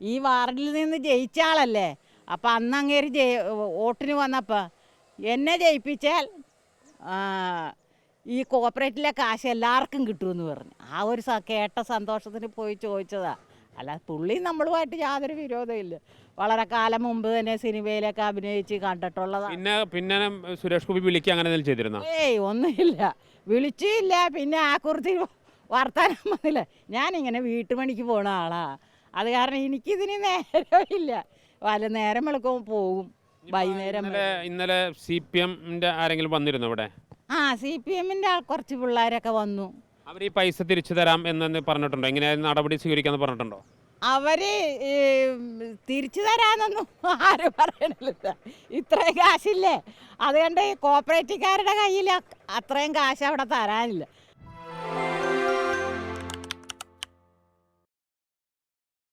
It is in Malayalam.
ഈ വാർഡിൽ നിന്ന് ജയിച്ച ആളല്ലേ? അപ്പം അന്ന് അങ്ങേര് ജയി വോട്ടിന് വന്നപ്പോൾ എന്നെ ജയിപ്പിച്ചാൽ ഈ കോപ്പറേറ്റിലെ കാശ് എല്ലാവർക്കും കിട്ടുമെന്ന് പറഞ്ഞു. ആ ഒരു സ കേട്ട സന്തോഷത്തിന് പോയി ചോദിച്ചതാ. അല്ല പുള്ളി നമ്മളുമായിട്ട് യാതൊരു വിരോധമില്ല വളരെ കാലം മുമ്പ് തന്നെ സിനിമയിലൊക്കെ അഭിനയിച്ച് കണ്ടിട്ടുള്ളതാണ് പിന്നെ പിന്നെ സുരേഷ് ഗോപി വിളിക്കുക അങ്ങനെ ചെയ്തിരുന്നു ചെയ്തിരുന്നോ? ഏയ് ഒന്നുമില്ല. വിളിച്ചില്ല പിന്നെ ആ കുറിച്ച് വർത്താനം വന്നില്ല ഞാനിങ്ങനെ വീട്ടുപണിക്ക് പോണ ആളാ. അത് കാരണം എനിക്കിതിന് നേരമില്ല. വല നേരം വെളുക്കുമ്പോൾ പോകും. വൈകുന്നേരം ഇന്നലെ സി പി എമ്മിന്റെ ആരെങ്കിലും വന്നിരുന്നു ഇവിടെ? ആ സി പി എമ്മിന്റെ കുറച്ച് പിള്ളേരൊക്കെ വന്നു. അവർ ഈ പൈസ തിരിച്ചു തരാം എന്ന് പറഞ്ഞിട്ടുണ്ടോ? എങ്ങനെ നടപടി സ്വീകരിക്കാന്ന് പറഞ്ഞിട്ടുണ്ടോ? അവർ തിരിച്ചു തരാനൊന്നും ആരും പറയണില്ല. ഇത്രയും കാശില്ലേ? അതുകൊണ്ട് കോപ്പറേറ്റീവുകാരുടെ കയ്യിൽ അത്രയും കാശ് അവിടെ തരാനില്ല.